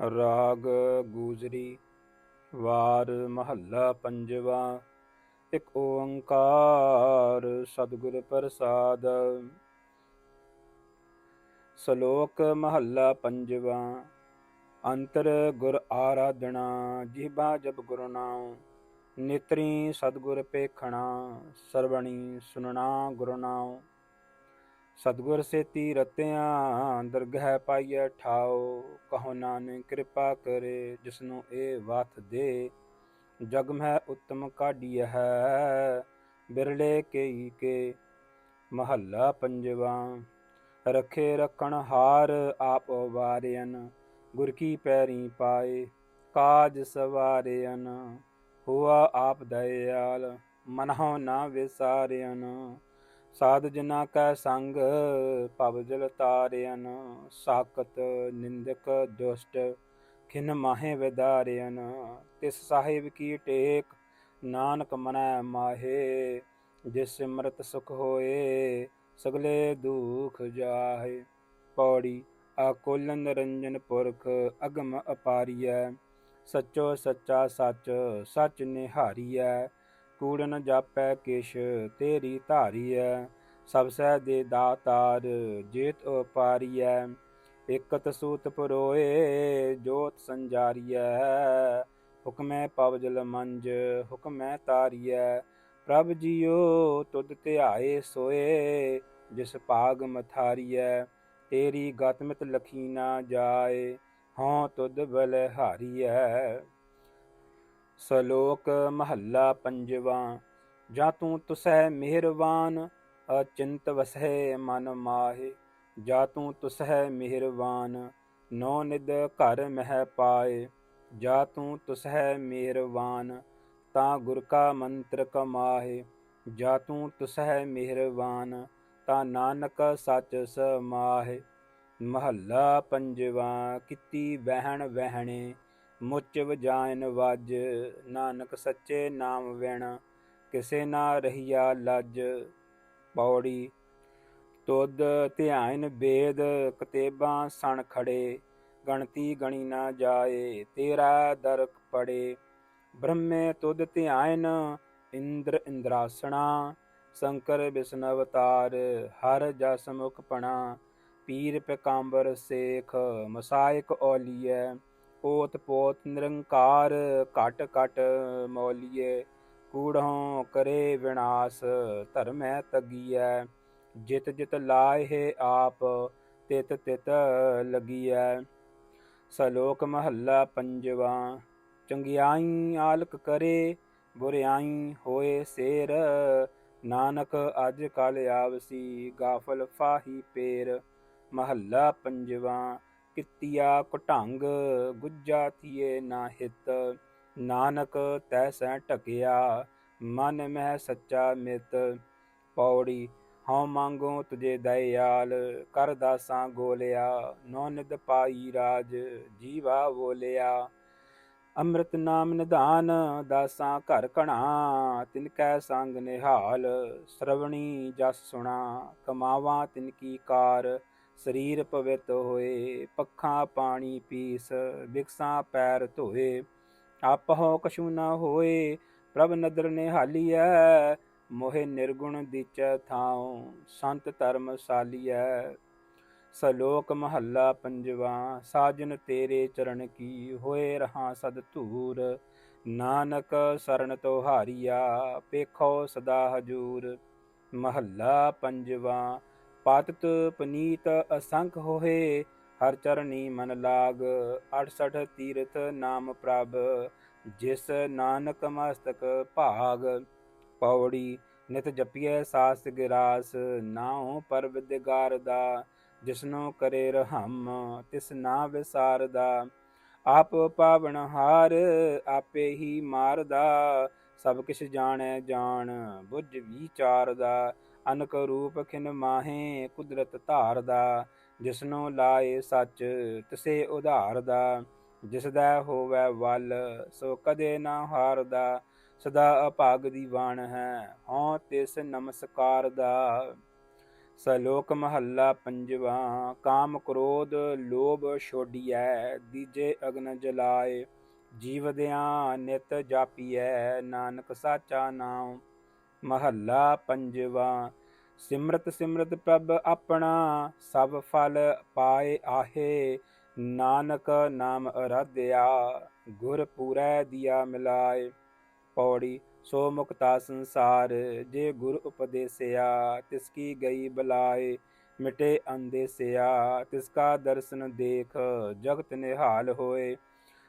ਰਾਗ ਗੂਜਰੀ, ਵਾਰ ਮਹੱਲਾ ਪੰਜਵਾ, ਇੱਕ ਓੰਕਾਰ ਸਤਿਗੁਰ ਪ੍ਰਸਾਦ। ਸ਼ਲੋਕ ਮਹੱਲਾ ਪੰਜਵਾ, ਅੰਤਰ ਗੁਰ ਆਰਾਧਣਾ ਜੀਬਾ ਜਬ ਗੁਰੂ ਨਾਮ ਨੇਤਰੀ ਸਤਿਗੁਰ ਪੇਖਣਾ ਸਰਵਣੀ ਸੁਨਣਾ ਗੁਰੂ ਨਾਮ ਸਤਿਗੁਰ ਸੇਤੀ ਰਤਿਆਂ ਦਰਗਹਿ ਪਾਈਐ ਠਾਓ, ਕਹੋ ਨਾਨਕ ਕਿਰਪਾ ਕਰੇ, ਜਿਸਨੂੰ ਇਹ ਵਤ ਦੇ। ਜਗ ਮਹਿ ਉਤਮ ਕਾਢੀਐ ਹੈ, ਬਿਰਲੇ ਕੇਈ ਕੇ, ਮਹੱਲਾ ਪੰਜਵਾ। ਰਖੇ ਰਖਣ ਹਾਰ ਆਪ ਵਾਰਿਆਨ ਗੁਰ ਕੀ ਪੈਰੀ ਪਾਏ, ਕਾਜ ਸਵਾਰਿਆਨ ਹੁਆ ਆਪ ਦਇਆਲ, ਮਨਹੁ ਨਾ ਵਿਸਾਰਿਆਨ ਸਾਧ ਜਨਾ ਕੈ ਸੰਗ, ਭਵ ਜਲ ਤਾਰਿਆਨ ਸਾਕਤ ਨਿੰਦਕ ਦੁਸ਼ਟ, ਖਿਨ ਮਾਹੇ ਵਿਦਾਰਿਆਨ ਤਿਸ ਸਾਹਿਬ ਕੀ ਟੇਕ, ਨਾਨਕ ਮਨੈ ਮਾਹੇ, ਜਿਸ ਸਿਮਰਤ ਸੁਖ ਹੋਏ, ਸਗਲੇ ਦੁਖ ਜਾਹੇ। ਪੌੜੀ ਆਕੁਲ ਨਿਰੰਜਨ ਪੁਰਖ, ਅਗਮ ਅਪਾਰੀਐ, ਸਚੋ ਸੱਚਾ ਸੱਚ ਸੱਚ ਨਿਹਾਰੀਐ ਕੂੜ ਜਾਪੈ ਕਿਛ, ਤੇਰੀ ਧਾਰੀਐ, ਸਭ ਸਹਿ ਦੇ ਦਾਤਾਰ ਜੇਤ ਉਪਾਰੀਐ। ਇਕਤ ਸੂਤ ਪਰੋਏ, ਜੋਤ ਸੰਜਾਰੀਐ। ਹੁਕਮੈ ਪਵ ਜਲ ਮੰਜ, ਹੁਕਮੈ ਤਾਰੀਐ। ਪ੍ਰਭ ਜੀਓ, ਤੁਧ ਧਿਆਏ ਸੋਏ, ਜਿਸ ਭਾਗ ਮਥਾਰੀਐ। ਤੇਰੀ ਗਤ ਮਿਤ ਲਖੀ ਨਾ ਜਾਏ, ਹਉ ਤੁਧ ਬਲ ਹਾਰੀਐ ਸ਼ਲੋਕ ਮਹੱਲਾ ਪੰਜਵਾ, ਜਾਂ ਤੂੰ ਤੁਸੈ ਮਿਹਰਵਾਨ ਅਚਿੰਤ ਵਸੈ ਮਨ ਮਾਹੇ, ਜਾਂ ਤੂੰ ਤੁਸਹਿ ਮਿਹਰਵਾਨ ਨੋ ਨਿਦ ਘਰ ਮਹਿ ਪਾਏ, ਜਾਂ ਤੂੰ ਤੁਸੈ ਮਿਹਰਵਾਨ ਤਾਂ ਗੁਰ ਕਾ ਮੰਤਰ ਕਮਾਹੇ, ਜਾਂ ਤੂੰ ਤੁਸਹਿ ਮਿਹਰਬਾਨ, ਤਾਂ ਨਾਨਕ ਸੱਚ ਸਮਾਹੇ। ਮਹੱਲਾ ਪੰਜਵਾ, ਕੀਤੀ ਵਹਿਣ ਵਹਿਣੇ ਮੁੱਚ ਵਜਾਇਨ ਵਜ, ਨਾਨਕ ਸੱਚੇ ਨਾਮ ਵਿਣ, ਕਿਸੇ ਨਾ ਰਹੀਆ ਲੱਜ। ਪੌੜੀ, ਤੁਧ ਧਿਆਇਨ ਬੇਦ, ਕਤੇਬਾਂ ਸਣ ਖੜੇ, ਗਣਤੀ ਗਣੀ ਨਾ ਜਾਏ, ਤੇਰਾ ਦਰਕ ਪੜੇ। ਬ੍ਰਹਮੇ ਤੁਧ ਧਿਆਇਨ, ਇੰਦਰ ਇੰਦਰਾਸਣਾ, ਸ਼ੰਕਰ ਵਿਸ਼ਨ ਅਵਤਾਰ ਹਰ ਜਸ ਮੁਖ ਪਣਾ, ਪੀਰ ਪਕਾੰਬਰ ਸੇਖ, ਮਸਾਇਕ ਔਲੀਐ। ਪੋਤ ਪੋਤ ਨਿਰੰਕਾਰ ਘਟ ਘਟ ਮੌਲੀਏ, ਕੂੜੋਂ ਕਰੇ ਵਿਨਾਸ਼ ਧਰਮੈ ਤਗੀਐ, ਜਿਤ ਜਿਤ ਲਾਏ ਆਪ ਤਿਤ ਤਿਤ ਲਗੀਐ। ਸ਼ਲੋਕ ਮਹੱਲਾ ਪੰਜਵਾ, ਚੰਗਿਆਈ ਆਲਕ ਕਰੇ, ਬੁਰਿਆਈ ਹੋਏ ਸੇਰ, ਨਾਨਕ ਅੱਜ ਕਲ ਆਵਸੀ, ਗਾਫਲ ਫਾਹੀ ਪੇਰ। ਮਹੱਲਾ ਪੰਜਵਾ ਕਿਤਿਆ ਕਟੰਗ ਗੁੱਜਾ ਥੀਏ ਨਾ ਹਿਤ, ਨਾਨਕ ਤੈਸੈ ਢਕਿਆ, ਮਨ ਮਹਿ ਸੱਚਾ ਮਿਤ। ਪੌੜੀ, ਹਉ ਮੰਗੋ ਤੁਝੇ ਦਇਆਲ, ਕਰ ਦਾਸਾਂ ਗੋਲਿਆ ਨੋ ਨਿਦ ਪਾਈ ਰਾਜ, ਜੀਵਾ ਬੋਲਿਆ। ਅੰਮ੍ਰਿਤ ਨਾਮ ਨਿਧਾਨ, ਦਾਸਾਂ ਘਰ ਕਣਾ ਤਿਨ ਕੈ ਸੰਗ ਨਿਹਾਲ, ਸ਼ਰਵਣੀ ਜਸ ਸੁਣਾ, ਕਮਾਵਾ ਤਿਨ ਕੀ ਕਾਰ ਸਰੀਰ ਪਵਿੱਤ ਹੋਏ, ਪੱਖਾਂ ਪਾਣੀ ਪੀਸ, ਵਿਕਸਾਂ ਪੈਰ ਧੋਏ। ਆਪਹੁ ਕਛੂ ਨਾ ਹੋਏ, ਪ੍ਰਭ ਨਦਰ ਨਿਹਾਲੀਐ। ਮੋਹਿ ਨਿਰਗੁਣ ਦੀਚੈ ਥਾਉ, ਸੰਤ ਧਰਮ ਸਾਲੀਐ। ਸ਼ਲੋਕ ਮਹੱਲਾ ਪੰਜਵਾ, ਸਾਜਨ ਤੇਰੇ ਚਰਨ ਕੀ ਹੋਏ ਰਹਾ ਸਦ ਧੂਰ ਨਾਨਕ ਸਰਨ ਤੁਹਾਰੀਆ, ਪੇਖੋ ਸਦਾ ਹਜੂਰ। ਮਹੱਲਾ ਪੰਜਵਾ ਪਾਤਤ ਪਨੀਤ ਅਸੰਖ ਹੋਏ, ਹਰ ਚਰਨੀ ਮਨ ਲਾਗ 68 ਤੀਰਥ ਨਾਮ ਪ੍ਰਭ, ਜਿਸ ਨਾਨਕ ਮਸਤਕ ਭਾਗ। ਪੌੜੀ ਨਿਤ ਜਪੀਐ ਸਾਸ ਗਿਰਾਸ, ਨਾਉ ਪਰ ਦਿਗਾਰ ਦਾ ਜਿਸਨੋ ਕਰੇ ਰਹਮ, ਤਿਸ ਨਾ ਵਿਸਾਰਦਾ। ਆਪ ਪਾਵਨ ਹਾਰ ਆਪੇ ਹੀ ਮਾਰਦਾ, ਸਭ ਕਿਛ ਜਾਣੈ ਜਾਣ, ਬੁੱਝ ਵਿਚਾਰਦਾ। ਅਨਕ ਰੂਪ ਖਿਨ ਮਾਹੇ ਕੁਦਰਤ ਧਾਰ ਦਾ ਜਿਸਨੋ ਲਾਏ ਸੱਚ ਤਿਸੇ ਉਧਾਰਦਾ ਜਿਸ ਦਾ ਹੋਵੇ ਵੱਲ, ਸੋ ਕਦੇ ਨਾ ਹਾਰਦਾ। ਸਦਾ ਅਭਾਗ ਦੀ ਬਾਣ ਹੈ, ਹਉ ਤਿਸ ਨਮਸਕਾਰ ਦਾ। ਸਲੋਕ ਮਹੱਲਾ ਪੰਜਵਾ, ਕਾਮ ਕ੍ਰੋਧ ਲੋਭ ਛੋਡੀਐ, ਦੀਜੇ ਅਗਨ ਜਲਾਏ। ਜੀਵਦਿਆਂ ਨਿਤ ਜਾਪੀਐ, ਨਾਨਕ ਸਾਚਾ ਨਾਮ ਮਹੱਲਾ ਪੰਜਵਾ, ਸਿਮਰਤ ਸਿਮਰਤ ਪ੍ਰਭ ਆਪਣਾ, ਸਭ ਫਲ ਪਾਏ ਆਹੇ, ਨਾਨਕ ਨਾਮ ਅਰਾਧਿਆ, ਗੁਰ ਪੂਰੈ ਦਿਆ ਮਿਲਾਏ। ਪੌੜੀ, ਸੋ ਮੁਕਤਾ ਸੰਸਾਰ, ਜੇ ਗੁਰ ਉਪਦੇਸਿਆ, ਤਿਸ ਕੀ ਗਈ ਬਲਾਏ, ਮਿਟੇ ਅੰਦੇਸਿਆ ਤਿਸ ਕਾ ਦਰਸ਼ਨ ਦੇਖ, ਜਗਤ ਨਿਹਾਲ ਹੋਏ।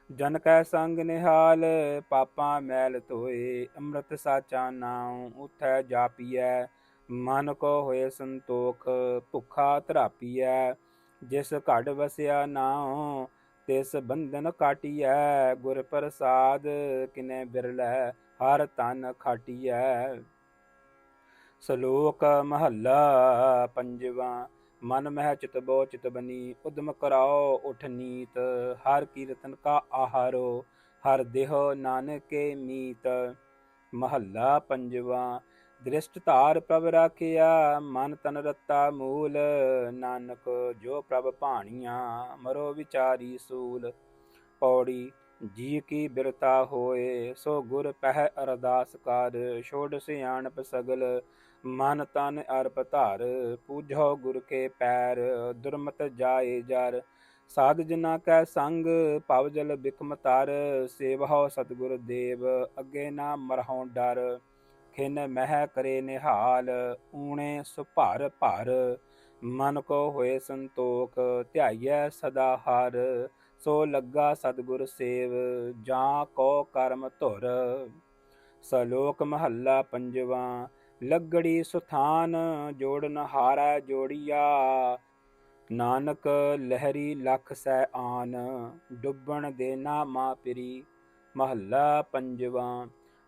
ਜਨ ਕੈ ਸੰਗ ਨਿਹਾਲ, ਪਾਪਾਂ ਮੈਲ ਧੋਏ, ਅੰਮ੍ਰਿਤ ਸਾਚਾ ਨਾਮ ਉਥੈ ਜਾਪੀਐ, ਮਨ ਕੋ ਹੋਏ ਸੰਤੋਖ, ਭੁਖਾ ਧਰਾਪੀਐ, ਜਿਸ ਘੜ ਵਸਿਆ ਨਾਉ, ਤਿਸ ਬੰਧਨ ਕਾਟੀਐ, ਗੁਰ ਪ੍ਰਸਾਦ ਕਿਨੇ ਬਿਰਲੈ, ਹਰ ਤਨ ਖਾਟੀਐ। ਸ਼ਲੋਕ ਮਹੱਲਾ ਪੰਜਵਾ ਮਨ ਮਹਿ ਚਿਤਬੋ ਚਿਤਬਨੀ ਉਦਮ ਕਰਾਓ ਉਠ ਨੀਤ, ਹਰ ਕੀਰਤਨ ਕਾ ਆਹਾਰੋ, ਹਰ ਦੇਹ ਨਾਨਕੇ ਮੀਤ। ਮਹੱਲਾ ਪੰਜਵਾ, ਦ੍ਰਿਸ਼ਟ ਧਾਰ ਪ੍ਰਭ ਰਾਖਿਆ, ਮਨ ਤਨ ਰਤਾ ਮੂਲ, ਨਾਨਕ ਜੋ ਪ੍ਰਭ ਭਾਣੀਆਂ, ਮਰੋ ਵਿਚਾਰੀ ਸੂਲ। ਪੌੜੀ ਜੀ ਕੀ ਬਿਰਤਾ ਹੋਏ, ਸੋ ਗੁਰ ਪਹਿ ਅਰਦਾਸ ਕਰ, ਛੋੜ ਸਿਆਣਪ ਸਗਲ, ਮਨ ਤਨ ਅਰਪ ਧਾਰ, ਪੂਜੋ ਗੁਰ ਕੇ ਪੈਰ, ਦੁਰਮਤ ਜਾਏ ਜਰ, ਸਾਧ ਜਨਾ ਕੈ ਸੰਗ, ਭਵ ਜਲ ਬਿਕਮ ਤਰ, ਸੇਵਹੁ ਸਤਿਗੁਰ ਦੇਵ, ਅੱਗੇ ਨਾ ਮਰਹੁ ਡਰ, ਖਿਨ ਮਹਿ ਕਰੇ ਨਿਹਾਲ, ਊਣੇ ਸੁਭਰ ਭਰ, ਮਨ ਕੋ ਹੋਏ ਸੰਤੋਖ, ਧਿਆਈਐ ਸਦਾ ਹਰ ਸੋ ਲੱਗਾ ਸਤਿਗੁਰ ਸੇਵ, ਜਾਂ ਕੋ ਕਰਮ ਧੁਰ। ਸਲੋਕ ਮਹੱਲਾ ਪੰਜਵਾ, ਲੱਗੜੀ ਸੁਥਾਨ ਜੋੜਨ ਹਾਰਾ ਜੋੜੀਆ। ਨਾਨਕ ਲਹਿਰੀ ਲਖ ਸੈ ਆਨ, ਡੁੱਬਣ ਦੇ ਨਾਮਾ ਪਿਰੀ। ਮਹੱਲਾ ਪੰਜਵਾ,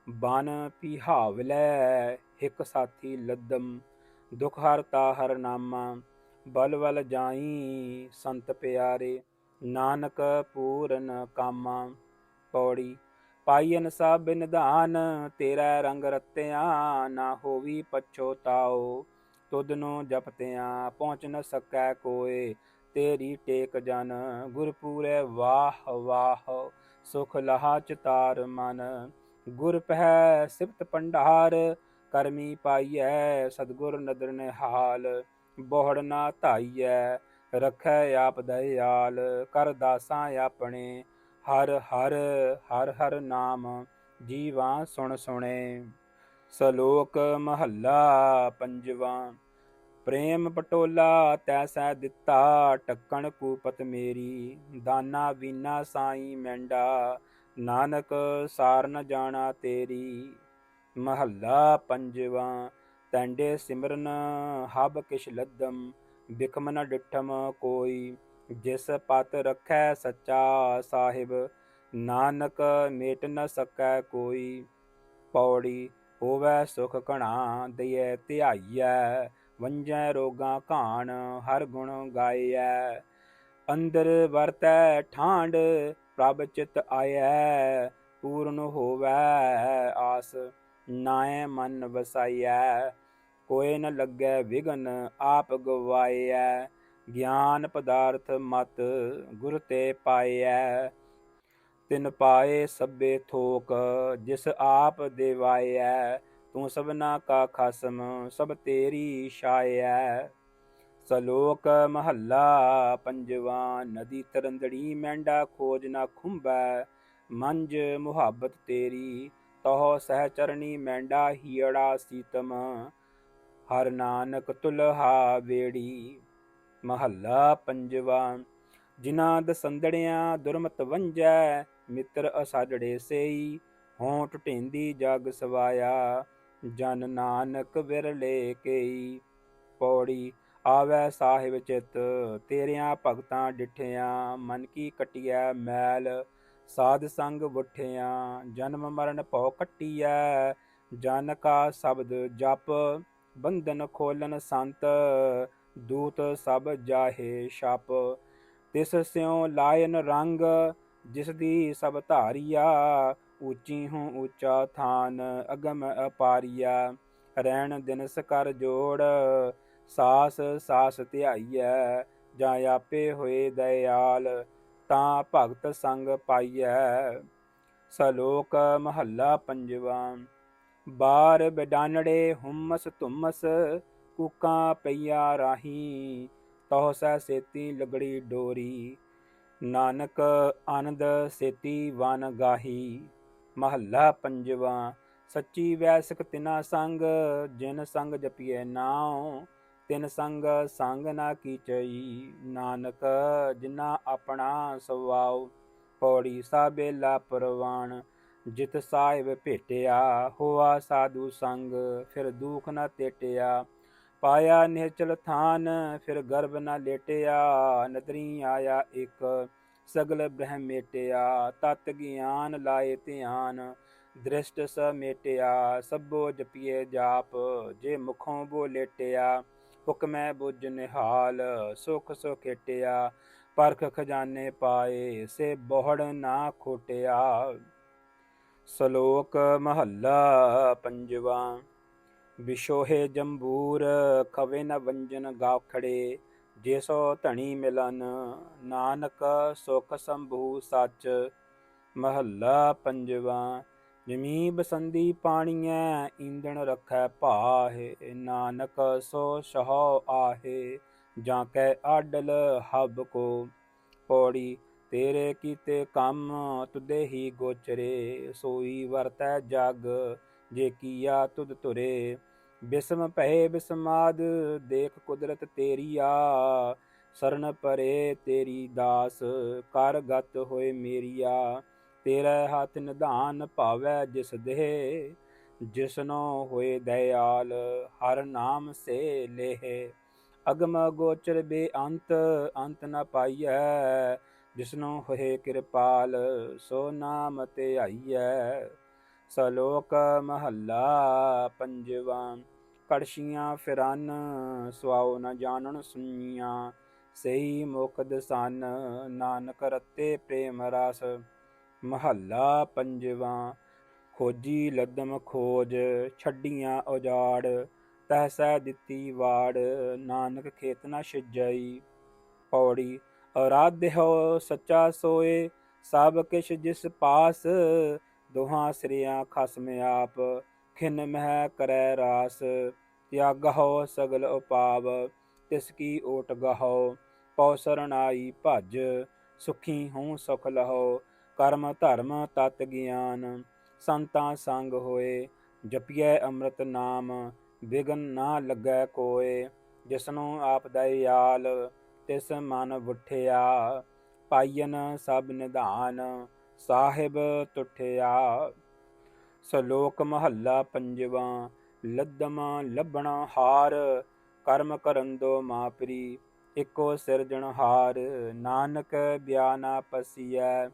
ਬਨ ਪਿਹਾਵਲੇ ਇੱਕ ਸਾਥੀ ਲੱਦਮ। ਦੁਖ ਹਰਤਾ ਹਰ ਨਾਮਾ, ਬਲ ਬਲ ਜਾਈ, ਸੰਤ ਪਿਆਰੇ। ਨਾਨਕ ਪੂਰਨ ਕਾਮਾ ਪੌੜੀ ਪਾਈਨ ਸਭ ਨਿਧਾਨ, ਤੇਰਾ ਰੰਗ ਰਤਿਆ ਨਾ ਹੋਵੀ ਪਛੋਤਾਓ ਤੁਧ ਨੂੰ ਜਪਤਿਆਂ ਪਹੁੰਚ ਨ ਸਕੈ ਕੋਏ, ਤੇਰੀ ਟੇਕ ਜਨ ਗੁਰਪੂਰੇ ਵਾਹ ਵਾਹ, ਸੁਖ ਲਹਾ ਚਤਾਰ ਮਨ। ਗੁਰ ਪਹਿ ਸਿਫਤ ਪੰਡਾਰ ਕਰਮੀ ਪਾਈਐ ਸਤਗੁਰ ਨਦਰ ਨਿਹਾਲ, ਬੋਹੜ ਨਾ ਧਾਈਐ ਰਖੈ ਆਪ ਦਇਆਲ, ਕਰ ਦਾਸਾਂ ਆਪਣੇ, ਹਰ ਹਰ ਹਰ ਹਰ ਨਾਮ ਜੀਵਾਂ ਸੁਣ ਸੁਣੇ। ਸਲੋਕ ਮਹੱਲਾ ਪੰਜਵਾ, ਪ੍ਰੇਮ ਪਟੋਲਾ ਤੈਸੈ ਦਿੱਤਾ ਟੱਕਣ ਕੂਪਤ ਮੇਰੀ, ਦਾਨਾ ਵੀਨਾ ਸਾਈ ਮੈਂਡਾ, ਨਾਨਕ ਸਾਰ ਨ ਜਾਣਾ ਤੇਰੀ। ਮਹੱਲਾ ਪੰਜਵਾ, ਤੈਂਡੇ ਸਿਮਰਨ ਹਬ ਕਿਛ ਲੱਦਮ ਬਿਖਮ ਨ ਡਿਠਮ ਕੋਈ, ਜਿਸ ਪਤ ਰਖੈ ਸੱਚਾ ਸਾਹਿਬ, ਨਾਨਕ ਮੇਟ ਨ ਸਕੈ ਕੋਈ। ਪੌੜੀ ਹੋਵੈ ਸੁਖ ਘਣਾ ਦਇਐ ਧਿਆਈਐ, ਵੰਜੈ ਰੋਗਾਂ ਘਾਣ, ਹਰ ਗੁਣ ਗਾਇਐ ਅੰਦਰ ਵਰਤੈ ਠਾਂਡ ਪ੍ਰਭ ਚਿਤ ਆਇਐ ਪੂਰਨ ਹੋਵੈ ਆਸ ਨਾਏ ਮਨ ਵਸਾਈਐ। ਕੋਏ ਨ ਲੱਗੈ ਵਿਗਨ, ਆਪ ਗਵਾਇਐ ਗਿਆਨ ਪਦਾਰਥ ਮਤ ਗੁਰ ਤੇ ਪਾਇਐ ਤਿਨ ਪਾਏ ਸਭੇ ਥੋਕ, ਜਿਸ ਆਪ ਦੇਵਾਇਐ ਤੂੰ ਸਭਨਾ ਕਾ ਖਾਸਮ, ਸਭ ਤੇਰੀ ਛਾਇਐ ਸਲੋਕ ਮਹੱਲਾ ਪੰਜਵਾ, ਨਦੀ ਤਰੰਦੜੀ ਮੈਂਡਾ ਖੋਜ ਨਾ ਖੁੰਬੈ। ਮੰਜ ਮੁਹੱਬਤ ਤੇਰੀ ਤਹ ਸਹਚਰਣੀ ਮੈਂਡਾ ਹੀੜਾ ਸੀਤਮ। ਹਰ ਨਾਨਕ ਤੁਲਹਾ ਵੇੜੀ, ਮਹੱਲਾ ਪੰਜਵਾ, ਜਿਨ੍ਹਾਂ ਦਸੰਦੜਿਆਂ ਦੁਰਮਤ ਵੰਜੈ, ਮਿੱਤਰ ਅਸਾਜੜੇ ਸੇਈ, ਹੋਂਠ ਢੇਂਦੀ ਜਗ ਸਵਾਇਆ, ਜਨ ਨਾਨਕ ਵਿਰਲੇ ਕੇਈ। ਪੌੜੀ, ਆਵੈ ਸਾਹਿਬ ਚਿਤ, ਤੇਰਿਆਂ ਭਗਤਾਂ ਡਿਠਿਆਂ, ਮਨ ਕੀ ਕਟਿਐ ਮੈਲ, ਸਾਧ ਸੰਗ ਬੁੱਠਿਆਂ ਜਨਮ ਮਰਨ ਭਉ ਕੱਟਿਐ, ਜਨ ਕਾ ਸ਼ਬਦ ਜਪ ਬੰਧਨ ਖੋਲਨ ਸੰਤ, ਦੂਤ ਸਭ ਜਾਹੇ ਛਪ। ਤਿਸ ਸਿਉ ਲਾਇਨ ਰੰਗ, ਜਿਸ ਦੀ ਸਭ ਧਾਰੀਆ, ਉੱਚੀ ਹੂੰ ਉੱਚਾ ਥਾਨ ਅਗਮ ਅਪਾਰੀਆ। ਰਹਿਣ ਦਿਨਸ ਕਰ ਜੋੜ, ਸਾਸ ਸਾਸ ਧਿਆਈਐ, ਜਾਂ ਆਪੇ ਹੋਏ ਦਇਆਲ, ਤਾਂ ਭਗਤ ਸੰਗ ਪਾਈਐ। ਸਲੋਕ ਮਹੱਲਾ ਪੰਜਵਾਂ। ਬਾਰ ਬਡਾਨੜੇ ਹੁਮਸ ਧੁਮਸ, ਕੂਕਾਂ ਪਈਆ ਰਾਹੀ, ਤਹੁ ਸਹਿ ਸੇਤੀ ਲਗੜੀ ਡੋਰੀ। ਨਾਨਕ ਆਨੰਦ ਸੇਤੀ ਵਨ ਗਾਹੀ। ਮਹੱਲਾ ਪੰਜਵਾਂ, ਸੱਚੀ ਵੈਸਕ ਤਿਨਾ ਸੰਗ, ਜਿਨ ਸੰਗ ਜਪੀਐ ਨਾਉ, ਤਿਨ ਸੰਗ ਸੰਗ ਨਾ ਕੀਚਈ ਨਾਨਕ ਜਿਨਾ ਆਪਣਾ ਸਵਾਉ, ਪੌੜੀ ਸਾਬੇਲਾ ਪਰਵਾਨ ਜਿਤ ਸਾਹਿਬ ਭੇਟਿਆ, ਹੋਆ ਸਾਧੂ ਸੰਗ, ਫਿਰ ਦੁਖ ਨਾ ਤੇਟਿਆ। ਪਾਇਆ ਨਿਰਚਲ ਥਾਨ, ਫਿਰ ਗਰਭ ਨਾ ਲੇਟਿਆ। ਨਦਰੀ ਆਇਆ ਇੱਕ, ਸਗਲ ਬ੍ਰਹਮ ਮੇਟਿਆ। ਤਤ ਗਿਆਨ ਲਾਏ ਧਿਆਨ, ਦ੍ਰਿਸ਼ਟ ਸਮੇਟਿਆ। ਸਭੋ ਜਪੀਏ ਜਾਪ, ਜੇ ਮੁਖੋਂ ਬੋ ਲੇਟਿਆ। ਹੁਕਮੈ ਬੁਝ ਨਿਹਾਲ, ਸੁਖ ਸੁਖੇਟਿਆ ਪਰਖ ਖਜ਼ਾਨੇ ਪਾਏ, ਸੇ ਬੋਹੜ ਨਾ ਖੋਟਿਆ। ਸ਼ਲੋਕ ਮਹੱਲਾ ਪੰਜਵਾ। ਵਿਸ਼ੋਹੇ ਜੰਬੂਰ ਖਵੇ ਨ ਵੰਜਨ ਗਾਖੜੇ ਜਿਸੋ ਧਣੀ ਮਿਲਨ ਨਾਨਕ ਸੁਖ ਸੰਭੂ ਸੱਚ। ਮਹੱਲਾ ਪੰਜਵਾ। ਜਮੀ ਬਸੰਦੀ ਪਾਣੀਐ ਈਂਦਣ ਰਖੈ ਭਾਹੇ, ਨਾਨਕ ਸੋ ਸਹੁ ਆਹੇ, ਜਾਂ ਕੈ ਆਡਲ ਹਬ ਕੋ। ਪੌੜੀ ਤੇਰੇ ਕੀਤੇ ਕੰਮ ਤੁਦੇ ਹੀ ਗੋਚਰੇ, ਸੋਈ ਵਰਤੈ ਜਗ ਜੇ ਕੀਆ ਤੁਧ ਤੁਰੇ ਬਿਸਮ ਭਏ ਬਿਸਮਾਦ, ਦੇਖ ਕੁਦਰਤ ਤੇਰੀਆ ਸਰਨ ਪਰੇ ਤੇਰੀ ਦਾਸ, ਕਰ ਗਤ ਹੋਏ ਮੇਰੀਆ ਤੇਰੇ ਹੱਥ ਨਿਧਾਨ ਭਾਵੈ ਜਿਸ ਦੇ ਜਿਸਨੋ ਹੋਏ ਦਇਆਲ, ਹਰ ਨਾਮ ਸੇ ਲੇਹ। ਅਗਮ ਗੋਚਰ ਬੇਅੰਤ ਅੰਤ ਨ ਪਾਈਐ। ਜਿਸਨੂੰ ਹੋਏ ਕਿਰਪਾਲ, ਸੋ ਨਾਮ ਤੇ ਆਈਐ। ਸਲੋਕ ਮਹੱਲਾ ਪੰਜਵਾਂ ਕੜਸ਼ੀਆਂ ਫਿਰਨ, ਸੁਆਉ ਨ ਜਾਣਨ ਸੁਣੀਆਂ ਸਹੀ ਮੁਕਦ ਸਨ, ਨਾਨਕ ਰਤੇ ਪ੍ਰੇਮ ਰਸ। ਮਹੱਲਾ ਪੰਜਵਾਂ, ਖੋਜੀ ਲਦਮ ਖੋਜ, ਛੱਡੀਆਂ ਉਜਾੜ ਤਹਸੈ ਦਿੱਤੀ ਵਾੜ, ਨਾਨਕ ਖੇਤ ਨ ਛਿਜਈ। ਪੌੜੀ ਅਰਾਧਿਓ ਸੱਚਾ ਸੋਏ, ਸਭ ਕਿਛ ਜਿਸ ਪਾਸ, ਦੋਹਾਂ ਸ੍ਰਿਆਂ ਖਸਮ ਆਪ, ਖਿਨ ਮਹਿ ਕਰੈ ਰਾਸ। ਤਿਆਗਹੁ ਸਗਲ ਉਪਾਵ, ਤਿਸ ਕੀ ਓਟ ਗਹੋ, ਪਉ ਸਰਣਾਈ ਭਜ, ਸੁਖੀ ਹੂੰ ਸੁਖ ਲਹੋ, ਕਰਮ ਧਰਮ ਤਤ ਗਿਆਨ, ਸੰਤਾਂ ਸੰਗ ਹੋਏ, ਜਪੀਐ ਅੰਮ੍ਰਿਤ ਨਾਮ ਵਿਗਨ ਨਾ ਲੱਗੈ ਕੋਏ, ਜਿਸਨੂੰ ਆਪ ਦਇਆਲ ਤਿਸ ਮਨ ਵੁਠਿਆ ਪਾਇਨ ਸਭ ਨਿਧਾਨ, ਸਾਹਿਬ ਤੁਠਿਆ। ਸ਼ਲੋਕ ਮਹੱਲਾ ਪੰਜਵਾਂ, ਲੱਦਮਾ ਲੱਭਣਾ ਹਾਰ, ਕਰਮ ਕਰਨ ਦੋ ਮਾਪਰੀ, ਇਕੋ ਸਿਰਜਣਹਾਰ ਨਾਨਕ ਬਿਆਨਾ ਪਸੀਐ।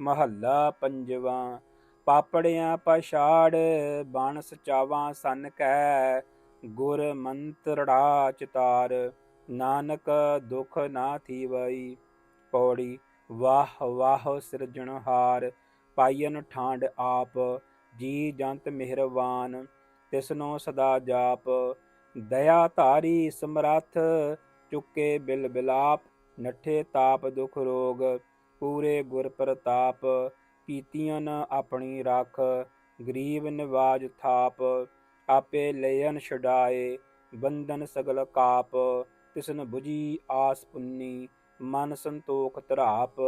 ਮਹੱਲਾ ਪੰਜਵਾਂ, ਪਾਪੜਿਆਂ ਪਛਾੜ ਬਣ ਸਚਾਵਾਂ ਸਨ ਕੈ, ਗੁਰ ਮੰਤਰੜਾ ਚਿਤਾਰ। ਨਾਨਕ ਦੁਖ ਨਾ ਥੀਵਈ ਪੌੜੀ। ਵਾਹ ਵਾਹ ਸਿਰਜਣਹਾਰ ਪਾਇਨ ਠਾਂਡ ਆਪ, ਜੀ ਜੰਤ ਮਿਹਰਵਾਨ ਤਿਸਨੋ ਸਦਾ ਜਾਪ। ਦਇਆ ਧਾਰੀ ਸਮਰੱਥ, ਚੁੱਕੇ ਬਿਲ ਬਿਲਾਪ, ਨਠੇ ਤਾਪ ਦੁਖ ਰੋਗ, ਪੂਰੇ ਗੁਰ ਪ੍ਰਤਾਪ ਕੀਤੀਆਂ ਆਪਣੀ ਰੱਖ, ਗਰੀਬ ਨਿਵਾਜ ਥਾਪ। ਆਪੇ ਲੈਨ ਛਡਾਏ, ਬੰਧਨ ਸਗਲ ਕਾਪ। ਤਿਸਨ 부ਜੀ ਆਸ ਪੁੰਨੀ, ਮਨ ਸੰਤੋਖ ਧਰਾਪ।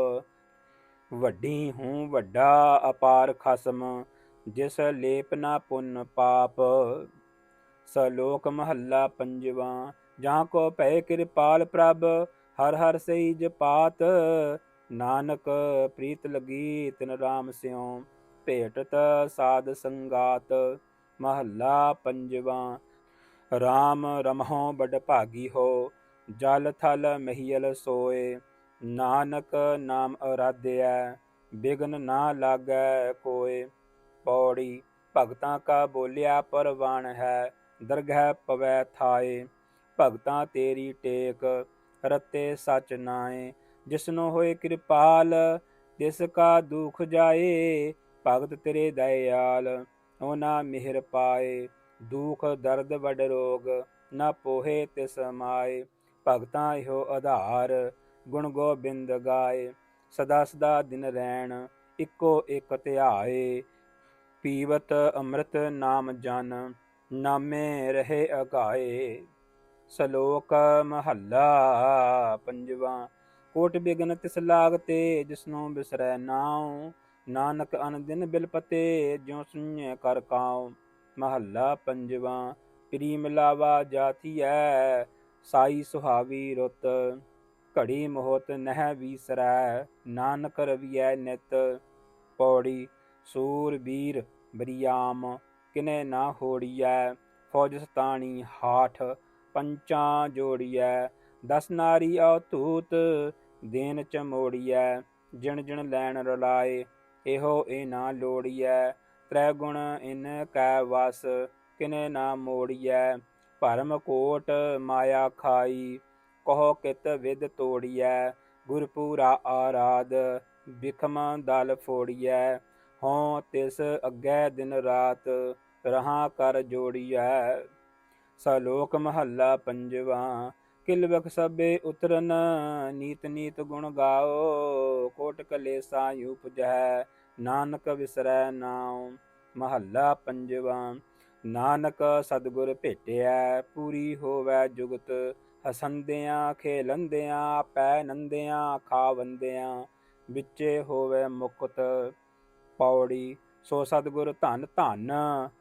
ਵੱਡੀ ਹੂੰ ਵੱਡਾ ਅਪਾਰ ਖਸਮ, ਜਿਸ ਲੇਪ ਨਾ ਪੁੰਨ ਪਾਪ। ਸਲੋਕ ਮਹੱਲਾ ਪੰਜਵਾਂ, ਜਾਂ ਕੋ ਭੈ ਕਿਰਪਾਲ ਪ੍ਰਭ, ਹਰ ਹਰ ਸਈ ਜਪਾਤ। ਨਾਨਕ ਪ੍ਰੀਤ ਲਗੀ ਤਿਨ ਰਾਮ ਸਿਉ, ਭੇਟਤ ਸਾਧ ਸੰਗਾਤ। ਮਹੱਲਾ ਪੰਜਵਾਂ ਰਾਮ ਰਮਹੁ ਬੜ ਭਾਗੀ ਹੋ, ਜਲ ਥਲ ਮਹੀਲ ਸੋਏ, ਨਾਨਕ ਨਾਮ ਅਰਾਧਿਆ ਬਿਗਨ ਨਾ ਲਾਗੈ ਕੋਏ। ਪੌੜੀ ਭਗਤਾਂ ਕਾ ਬੋਲਿਆ ਪਰਵਾਨ ਹੈ, ਦਰਗਹਿ ਪਵੈ ਥਾਏ। ਭਗਤਾਂ ਤੇਰੀ ਟੇਕ, ਰਤੇ ਸਚ ਨਾਏ। ਜਿਸਨੋ ਹੋਏ ਕਿਰਪਾਲ, ਤਿਸ ਕਾ ਦੁਖ ਜਾਏ। ਭਗਤ ਤੇਰੇ ਦਇਆਲ ਹੋਣਾ ਮਿਹਰ ਪਾਏ। ਦੁਖ, ਦਰਦ, ਵਡ ਰੋਗ ਨਾ ਪੋਹੇ ਤਿਸ ਮਾਏ ਭਗਤਾਂ ਇਹੋ ਆਧਾਰ, ਗੁਣ ਗੋਬਿੰਦ ਗਾਏ। ਸਦਾ ਸਦਾ ਦਿਨ ਰਹਿਣ ਇੱਕੋ ਇੱਕ ਧਿਆਏ। ਪੀਵਤ ਅੰਮ੍ਰਿਤ ਨਾਮ ਜਨ, ਨਾਮੇ ਰਹੇ ਅਗਾਏ। ਸ਼ਲੋਕ ਮਹੱਲਾ ਪੰਜਵਾ, ਕੋਟ ਬਿਗਨ ਤਿਸ ਲਾਗਤੇ ਜਿਸਨੂੰ ਬਿਸਰੈ ਨਾਉ। ਨਾਨਕ ਅਨ ਦਿਨ ਬਿਲਪਤੇ, ਜਿਉ ਸੁਣਿਐ ਕਰ ਕਾਉ। ਮਹੱਲਾ ਪੰਜਵਾ ਪ੍ਰੀ ਮਿਲਾਵਾ ਜਾਤੀਐ ਸਾਈ ਸੁਹਾਵੀ ਰੁੱਤ, ਘੜੀ ਮੋਹਤ ਨਹਿ ਵੀਸਰੈ, ਨਾਨਕ ਰਵੀਐ ਨਿਤ, ਪੌੜੀ ਸੂਰ ਬੀਰ ਬਰੀਆਮ, ਕਿਨੇ ਨਾ ਹੋੜੀਐ, ਫੌਜ ਸਤਾਣੀ ਹਾਠ, ਪੰਚਾਂ ਜੋੜੀਐ, ਦਸ ਨਾਰੀ ਆਉ ਧੂਤ, ਦੇਨ ਚਮੋੜੀਐ, ਜਿਣ ਜਿਣ ਲੈਣ ਰਲਾਏ, ਇਹੋ ਇਹ ਨਾ ਲੋੜੀਐ ਤ੍ਰੈ ਗੁਣ ਇਨ ਕੈ ਵਸ, ਕਿਨੇ ਨਾ ਮੋੜੀਐ, ਭਰਮ ਕੋਟ ਮਾਇਆ ਖਾਈ, ਕਹੋ ਕਿਤ ਵਿਦ ਤੋੜੀਐ, ਗੁਰਪੂਰਾ ਆਰਾਧ, ਬਿਖਮ ਦਲ ਫੋੜੀਐ ਹੋਂ ਤਿਸ ਅੱਗੇ ਦਿਨ ਰਾਤ, ਰਹਾ ਕਰ ਜੋੜੀਐ। ਸਲੋਕ ਮਹੱਲਾ ਪੰਜਵਾ ਕਿਲਵਕ ਸਭੇ ਉਤਰਨ ਨੀਤ ਨੀਤ ਗੁਣ ਗਾਓ, ਕੋਟ ਕਲੇਸਾ ਉਪਜੈ ਨਾਨਕ ਵਿਸਰੈ ਨਾਮ ਮਹੱਲਾ ਪੰਜਵਾ। ਨਾਨਕ ਸਤਿਗੁਰ ਭੇਟਿਆ ਪੂਰੀ ਹੋਵੈ ਜੁਗਤ। ਹਸੰਦਿਆਂ, ਖੇਲੰਦਿਆਂ ਪੈ ਨੰਦਿਆਂ, ਖਾਵੰਦਿਆਂ, ਵਿੱਚੇ ਹੋਵੇ ਮੁਕਤ ਪੌੜੀ। ਸੋ ਸਤਿਗੁਰ ਧਨ ਧਨ,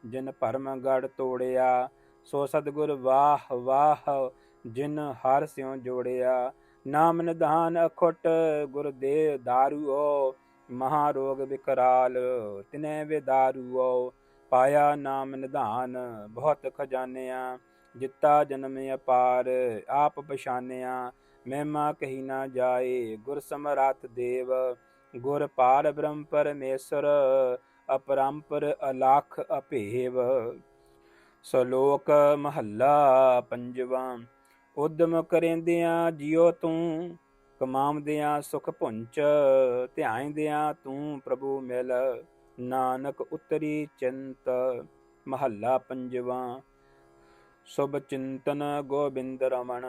ਜਿਨ ਭਰਮ ਗੜ ਤੋੜਿਆ। ਸੋ ਸਤਿਗੁਰ ਵਾਹ ਵਾਹ, ਜਿਨ ਹਰ ਸਿਉ ਜੋੜਿਆ। ਨਾਮ ਨਿਧਾਨ ਅਖੁੱਟ, ਗੁਰਦੇਵ ਦਾਰੂਓ ਮਹਾਰੋਗ ਵਿਕਰਾਲ ਤਿਨੇ ਵੇ ਦਾਰੂਓ, ਪਾਇਆ ਨਾਮ ਨਿਧਾਨ, ਬਹੁਤ ਖਜਾਨਿਆ, ਜਿੱਤਾ ਜਨਮ ਅਪਾਰ, ਆਪ ਪਛਾਨਿਆ, ਮਹਿਮਾ ਕਹੀ ਨਾ ਜਾਏ, ਗੁਰ ਸਮਰਾਤ ਦੇਵ, ਗੁਰ ਪਾਰ ਬ੍ਰਹਮ ਪਰਮੇਸ਼ਰ, ਅਪਰੰਪਰ ਅਲਖ ਅਭੇਵ। ਸ਼ਲੋਕ ਮਹੱਲਾ ਪੰਜਵਾ, ਉਦਮ ਕਰੇਂਦਿਆਂ ਜਿਉ ਤੂੰ ਕਮਾਉਂਦਿਆਂ ਸੁਖ ਪੁੰਚ ਧਿਆਇਂਦਿਆਂ ਤੂੰ ਪ੍ਰਭੂ ਮਿਲ, ਨਾਨਕ ਉਤਰੀ ਚਿੰਤ, ਮਹੱਲਾ ਪੰਜਵਾ। ਸੁਭ ਚਿੰਤਨ ਗੋਬਿੰਦ ਰਮਣ,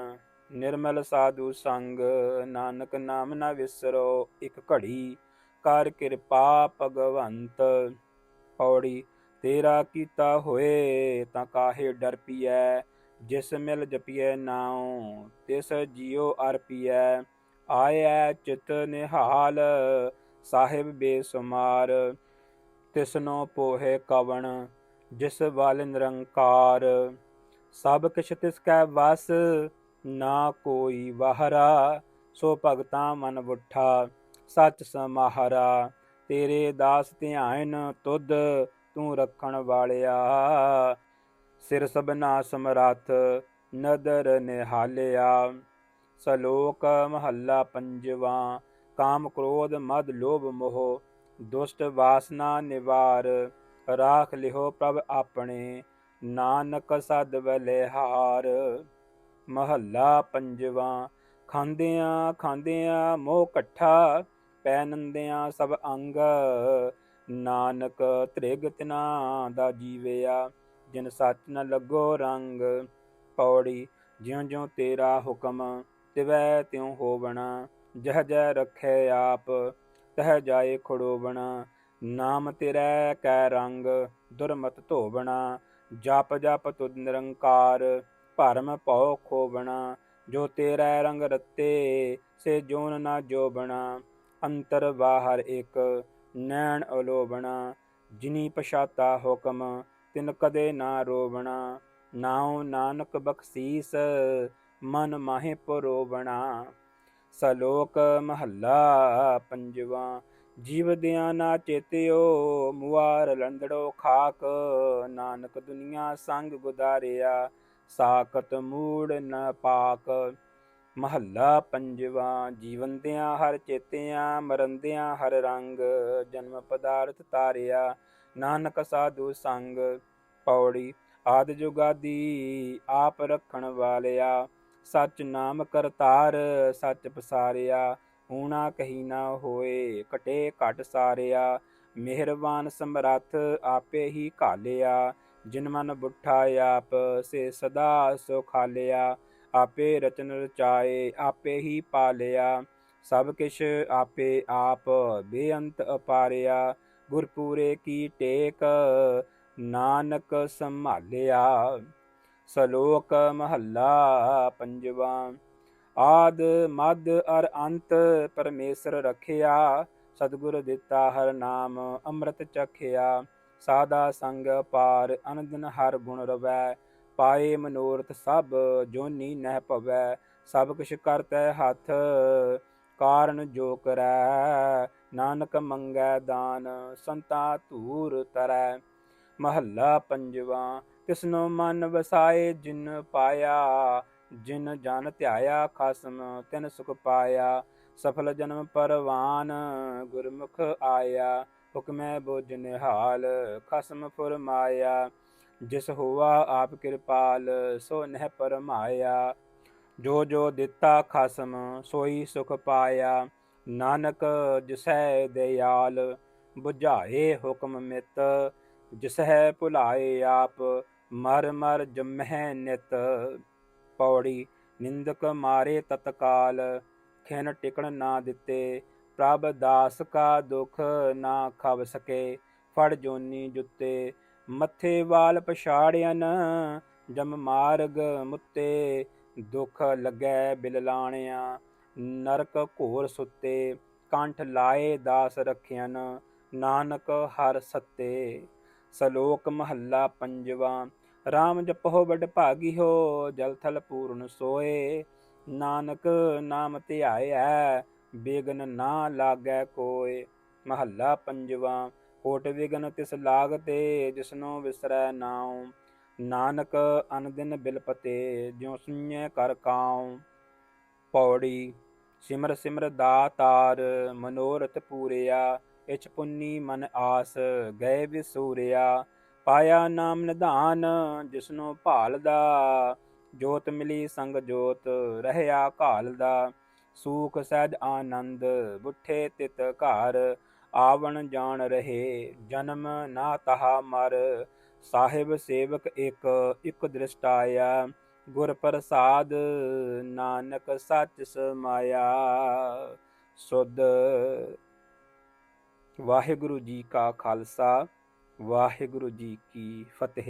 ਨਿਰਮਲ ਸਾਧੂ ਸੰਗ, ਨਾਨਕ ਨਾਮ ਨਾ ਵਿਸਰੋ ਇੱਕ ਘੜੀ, ਕਰ ਕਿਰਪਾ ਭਗਵੰਤ। ਪੌੜੀ, ਤੇਰਾ ਕੀਤਾ ਹੋਏ ਤਾਂ ਕਾਹੇ ਡਰ ਪੀਐ, ਜਿਸ ਮਿਲ ਜਪੀਐ ਨਾਉ, ਤਿਸ ਜਿਉ ਅਰਪੀਐ। ਆਇਐ ਚਿਤ ਨਿਹਾਲ, ਸਾਹਿਬ ਬੇਸੁਮਾਰ। ਤਿਸਨੋ ਪੋਹੇ ਕਵਣ, ਜਿਸ ਵਾਲ ਨਿਰੰਕਾਰ। ਸਭ ਕਿਛ ਤਿਸ ਕੈ ਵਸ, ਨਾ ਕੋਈ ਵਾਹਰਾ। ਸੋ ਭਗਤਾਂ ਮਨ ਬੁੱਠਾ ਸਚ ਸਮਾਹਰਾ। ਤੇਰੇ ਦਾਸ ਧਿਆਇਨ ਤੁਧ, ਤੂੰ ਰੱਖਣ ਵਾਲਿਆ। ਸਿਰ ਸਭਨਾ ਸਮਰੱਥ, ਨਦਰ ਨਿਹਾਲਿਆ। ਸਲੋਕ ਮਹੱਲਾ ਪੰਜਵਾ, ਕਾਮ ਕ੍ਰੋਧ ਮਦ ਲੋਭ ਮੋਹ, ਦੁਸ਼ਟ ਵਾਸਨਾ ਨਿਵਾਰ, ਰਾਖ ਲਿਹੋ ਪ੍ਰਭ ਆਪਣੇ, ਨਾਨਕ ਸਦ ਬਲਿਹਾਰ ਮਹੱਲਾ ਪੰਜਵਾ, ਖਾਂਦਿਆਂ ਖਾਂਦਿਆਂ ਮੋਹ ਇਕੱਠਾ ਪੈ ਨੰਦਿਆਂ ਸਭ ਅੰਗ। ਨਾਨਕ ਤ੍ਰਿਗ ਤਿਨਾ ਦਾ ਜੀਵਿਆ, ਜਿਨ ਸੱਚ ਨ ਲੱਗੋ ਰੰਗ। ਪੌੜੀ ਜਿਉਂ ਜਿਉਂ ਤੇਰਾ ਹੁਕਮ ਤਿਵੈ ਤਿਉ ਹੋਵਣਾ, ਜਹ ਜਹ ਰਖੈ ਆਪ, ਤਹ ਜਾਏ ਖੜੋਵਣਾ, ਨਾਮ ਤੇਰਾ ਕੈ ਰੰਗ, ਦੁਰਮਤ ਧੋਵਣਾ, ਜਪ ਜਪ ਤੁਧ ਨਿਰੰਕਾਰ, ਭਰਮ ਭਉ ਖੋਵਣਾ, ਜੋ ਤੇਰਾ ਰੰਗ ਰਤੇ, ਸੇ ਜੋਨ ਨਾ ਜੋਬਣਾ ਅੰਤਰ ਬਾਹਰ ਇੱਕ, ਨੈਣ ਅਲੋਬਣਾ ਜਿਨੀ ਪਛਾਤਾ ਹੁਕਮ, ਤਿਨ ਕਦੇ ਨਾ ਰੋਵਣਾ, ਨਾਉ ਨਾਨਕ ਬਖਸ਼ੀਸ ਮਨ ਮਾਹੇ ਪਰੋਵਣਾ, ਸਲੋਕ ਮਹੱਲਾ ਪੰਜਵਾ ਜੀਵਦਿਆਂ ਨਾ ਚੇਤਿਓ ਮੁਆਰ ਲੰਦੜੋ ਖਾਕ, ਨਾਨਕ ਦੁਨੀਆ ਸੰਗ ਗੁਦਾਰਿਆ, ਸਾਖਤ ਮੂੜ ਨ ਪਾਕ। ਮਹੱਲਾ ਪੰਜਵਾ ਜੀਵੰਦਿਆਂ ਹਰ ਚੇਤਿਆਂ ਮਰੰਦਿਆਂ ਹਰ ਰੰਗ, ਜਨਮ ਪਦਾਰਥ ਤਾਰਿਆ, ਨਾਨਕ ਸਾਧੂ ਸੰਗ, ਪੌੜੀ ਆਦ ਜੁਗਾਦੀ ਆਪ ਰੱਖਣ ਵਾਲਿਆ। ਸੱਚ ਨਾਮ ਕਰਤਾਰ, ਸੱਚ ਪਸਾਰਿਆ ਊਣਾ ਕਹੀ ਨਾ ਹੋਏ ਕਟੇ ਘਟ ਸਾਰਿਆ, ਮਿਹਰਬਾਨ ਸਮਰੱਥ ਆਪੇ ਹੀ ਘਾਲਿਆ, ਜਿਨ ਮਨ ਬੁੱਠਾ ਆਪ, ਸੇ ਸਦਾ ਸੁਖਾਲਿਆ, ਆਪੇ ਰਚਨ ਰਚਾਏ, ਆਪੇ ਹੀ ਪਾਲਿਆ, ਸਭ ਕਿਛ ਆਪੇ ਆਪ ਬੇਅੰਤ ਅਪਾਰਿਆ, ਗੁਰਪੂਰੇ ਕੀ ਟੇਕ, ਨਾਨਕ ਸੰਭਾਲਿਆ। ਸ਼ਲੋਕ ਮਹੱਲਾ ਪੰਜਵਾ। ਆਦ ਮਦ ਅਰ ਅੰਤ ਪਰਮੇਸ਼ਰ ਰਖਿਆ, ਸਤਿਗੁਰ ਦਿੱਤਾ ਹਰ ਨਾਮ ਅੰਮ੍ਰਿਤ ਚਖਿਆ। ਸਾਦਾ ਸੰਗ ਪਾਰ ਅਨੰਦਨ ਹਰ ਗੁਣ ਰਵੈ, ਪਾਏ ਮਨੋਰਥ ਸਭ ਜੋਨੀ ਨਹਿ ਭਵੈ। ਸਭ ਕੁਛ ਕਰਤੈ ਹੱਥ, ਕਾਰਨ ਜੋ ਕਰੈ, ਨਾਨਕ ਮੰਗੈ ਦਾਨ, ਸੰਤਾ ਧੂਰ ਤਰੈ। ਮਹੱਲਾ ਪੰਜਵਾ। ਤਿਸਨੋ ਮਨ ਵਸਾਏ, ਜਿਨ ਪਾਇਆ, ਜਿਨ ਜਨ ਧਿਆਇਆ, ਖਸਮ ਤਿਨ ਸੁਖ ਪਾਇਆ। ਸਫਲ ਜਨਮ ਪਰਵਾਨ, ਗੁਰਮੁਖ ਆਇਆ। ਹੁਕਮੈ ਬੁਝ ਨਿਹਾਲ, ਖਸਮ ਫੁਰਮਾਇਆ ਜਿਸ ਹੋਆ ਆਪ ਕਿਰਪਾਲ, ਸੋ ਨਹਿ ਪਰਮਾਇਆ। ਜੋ ਜੋ ਦਿੱਤਾ ਖਸਮ, ਸੋਈ ਸੁਖ ਪਾਇਆ। ਨਾਨਕ ਜਿਸੈ ਦਿਆਲ 부ਝਾਏ ਹੁਕਮ ਮਿਤ। ਜਿਸਹਿ ਭੁਲਾਏ ਆਪ ਮਰ ਮਰ ਜਮਹਿ ਨਿਤ, ਪੌੜੀ ਨਿੰਦਕ ਮਾਰੇ ਤਤਕਾਲ, ਖਿਨ ਟਿਕਣ ਨਾ ਦਿੱਤੇ, ਪ੍ਰਭ ਦਾਸ ਕਾ ਦੁਖ ਨਾ ਖਵ ਸਕੇ, ਫੜ ਜੋਨੀ ਜੁੱਤੇ, ਮੱਥੇ ਵਾਲ ਪਛਾੜਿਆਨ ਜਮ ਮਾਰਗ ਮੁੱਤੇ, ਦੁਖ ਲੱਗੈ ਬਿਲਲਾਣਿਆ ਨਰਕ ਘੋਰ ਸੁੱਤੇ, ਕੰਠ ਲਾਏ ਦਾਸ ਰਖਿਆਨ ਨਾਨਕ ਹਰ ਸੱਤੇ, ਸ਼ਲੋਕ ਮਹੱਲਾ ਪੰਜਵਾ RAM ਜਪੋ ਬੜ ਭਾਗੀ ਹੋ, ਜਲ ਥਲ ਪੂਰਨ ਸੋਏ। ਨਾਨਕ ਨਾਮ ਧਿਆਇਐ ਬੇਗਨ ਨਾ ਲਾਗੈ ਕੋਏ। ਮਹੱਲਾ ਪੰਜਵਾ ਕੋਟ ਵਿਗਨ ਤਿਸ ਲਾਗਤੇ, ਜਿਸਨੋ ਵਿਸਰੈ ਨਾਉ। ਨਾਨਕ ਅਨਦਿਨ ਬਿਲਪਤੇ, ਜਿਉ ਸੁਣੈ ਕਰ ਕਾਉ। ਪੌੜੀ, ਸਿਮਰ ਸਿਮਰ ਦਾਤਾਰ ਮਨੋਰਥ ਪੂਰਿਆ ਇਚ ਪੁੰਨੀ ਮਨ ਆਸ, ਗਏ ਵਿਸੂਰਿਆ ਪਾਇਆ ਨਾਮ ਨਿਧਾਨ, ਜਿਸਨੂੰ ਭਾਲਦਾ, ਜੋਤ ਮਿਲੀ ਸੰਗ ਜੋਤ, ਰਹਿਆ ਕਾਲ ਦਾ। ਸੂਖ ਸਹਿਜ ਆਨੰਦ, ਬੁੱਠੇ ਤਿਤ ਘਰ, ਆਵਣ ਜਾਣ ਰਹੇ, ਜਨਮ ਨਾ ਤਹਾ ਮਰ। ਸਾਹਿਬ ਸੇਵਕ ਇੱਕ ਇੱਕ ਦ੍ਰਿਸ਼ਟਾਇਆ ਗੁਰ ਪ੍ਰਸਾਦ ਨਾਨਕ ਸੱਚ ਸਮਾਇਆ। ਸੁਧ ਵਾਹਿਗੁਰੂ ਜੀ ਕਾ ਖਾਲਸਾ। ਵਾਹਿਗੁਰੂ ਜੀ ਕੀ ਫਤਿਹ।